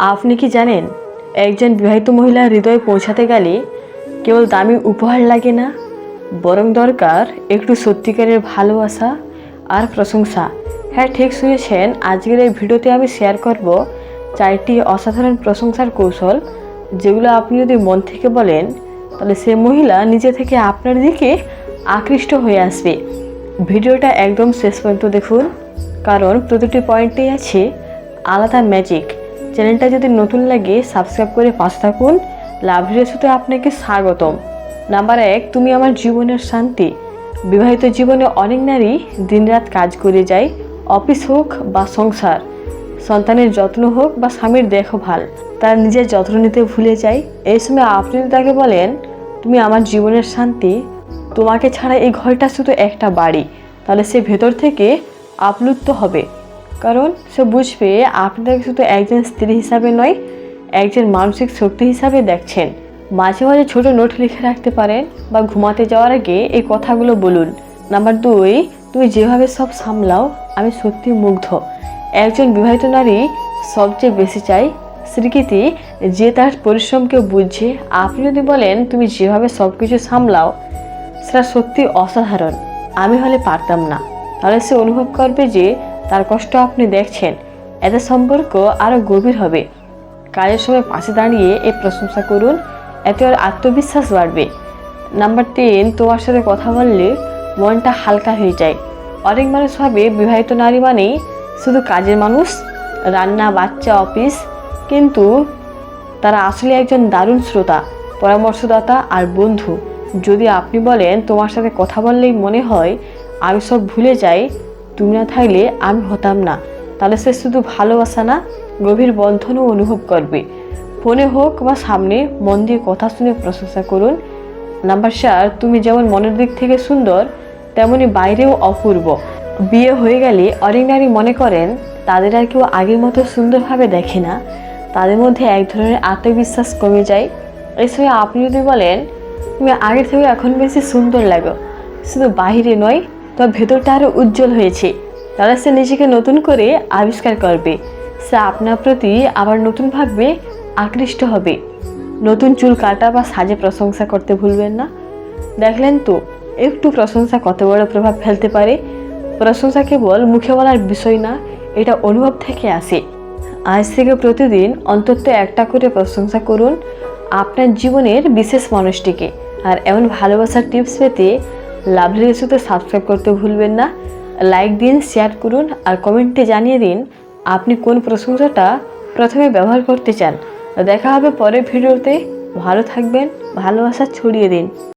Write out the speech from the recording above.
আপনি কি জানেন, একজন বিবাহিত মহিলার হৃদয়ে পৌঁছাতে গেলে কেবল দামি উপহার লাগে না? বরং দরকার একটু সত্যিকারের ভালোবাসা আর প্রশংসা। হ্যাঁ ঠিক শুনেছেন, আজকের এই ভিডিওতে আমি শেয়ার করব চারটি অসাধারণ প্রশংসার কৌশল, যেগুলো আপনি যদি মন থেকে বলেন, তাহলে সে মহিলা নিজে থেকে আপনার দিকে আকৃষ্ট হয়ে আসবে। ভিডিওটা একদম শেষ পর্যন্ত দেখুন, কারণ প্রতিটি পয়েন্টেই আছে আলাদা ম্যাজিক চ্যানেলটা যদি নতুন লাগে সাবস্ক্রাইব করে পাশে থাকুন। লাভ রেসুতে আপনাকে স্বাগতম। নাম্বার এক, তুমি আমার জীবনের শান্তি। বিবাহিত জীবনে অনেক নারী দিনরাত কাজ করে যায়, অফিস হোক বা সংসার। সন্তানের যত্ন হোক বা স্বামীর দেখভাল, তার নিজের যত্ন নিতে ভুলে যায়। এই সময় আপনি তাকে বলেন, তুমি আমার জীবনের শান্তি, তোমাকে ছাড়া এই ঘরটা শুধু একটা বাড়ি, তাহলে সে ভেতর থেকে আপ্লুত হবে। কারণ সে বুঝবে আপনি তাকে শুধু একজন স্ত্রী হিসাবে নয়, একজন মানসিক শক্তি হিসাবে দেখছেন। মাঝে মাঝে ছোট নোট লিখে রাখতে পারেন বা ঘুমাতে যাওয়ার আগে এই কথাগুলো বলুন। নাম্বার দুই, তুমি যেভাবে সব সামলাও, আমি সত্যি মুগ্ধ। একজন বিবাহিত নারী সবচেয়ে বেশি চাই স্বীকৃতি যে তার পরিশ্রমকে বুঝছে। আপনি যদি বলেন, তুমি যেভাবে সব কিছু সামলাও, সেটা সত্যি অসাধারণ। আমি হলে পারতাম না। তাহলে সে অনুভব করবে যে তার কষ্ট আপনি দেখছেন। এতে সম্পর্ক আরও গভীর হবে। কাজের সময় পাশে দাঁড়িয়ে এ প্রশংসা করুন, এতে ওর আত্মবিশ্বাস বাড়বে। নাম্বার তিন তোমার সাথে কথা বললে মনটা হালকা হয়ে যায়। অনেক মানুষ ভাবে বিবাহিত নারী মানেই শুধু কাজের মানুষ, রান্না, বাচ্চা, অফিস, কিন্তু তারা আসলে একজন দারুণ শ্রোতা, পরামর্শদাতা আর বন্ধু। যদি আপনি বলেন তোমার সাথে কথা বললেই মনে হয় আমি সব ভুলে যাই তুমি না থাকলে আমি হতাম না। তাহলে সে শুধু ভালোবাসা না, গভীর বন্ধনও অনুভব করবে। ফোনে হোক বা সামনে, মন দিয়ে কথা শুনে প্রশংসা করুন। নাম্বার চার, তুমি যেমন মনের দিক থেকে সুন্দর, তেমনি বাইরেও অপূর্ব। বিয়ে হয়ে গেলে অনেক নারী মনে করেন, তাদের আর কেউ আগের মতো সুন্দরভাবে দেখে না। তাদের মধ্যে এক ধরনের আত্মবিশ্বাস কমে যায়। এই আপনি যদি বলেন, তুমি আগের থেকে এখন বেশি সুন্দর লাগো। শুধু বাইরে নয় তবে ভেতরটা আরও উজ্জ্বল হয়েছে। তারা সে নিজেকে নতুন করে আবিষ্কার করবে। সে আপনার প্রতি আবার নতুনভাবে আকৃষ্ট হবে। নতুন চুল কাটা বা সাজে প্রশংসা করতে ভুলবেন না। দেখলেন তো, একটু প্রশংসা কত বড় প্রভাব ফেলতে পারে। প্রশংসা কেবল মুখে বলার বিষয় না, এটা অনুভব থেকে আসে। আজ থেকে প্রতিদিন অন্তত একটা করে প্রশংসা করুন আপনার জীবনের বিশেষ মানুষটিকে। আর এমন ভালোবাসার টিপস পেতে লাভলি রেসুতে সাবস্ক্রাইব করতে ভুলবেন না। লাইক দিন শেয়ার করুন আর কমেন্টে জানিয়ে দিন আপনি কোন প্রশংসাটা প্রথমে ব্যবহার করতে চান। দেখা হবে পরের ভিডিওতে। ভালো থাকবেন, ভালোবাসা ছড়িয়ে দিন।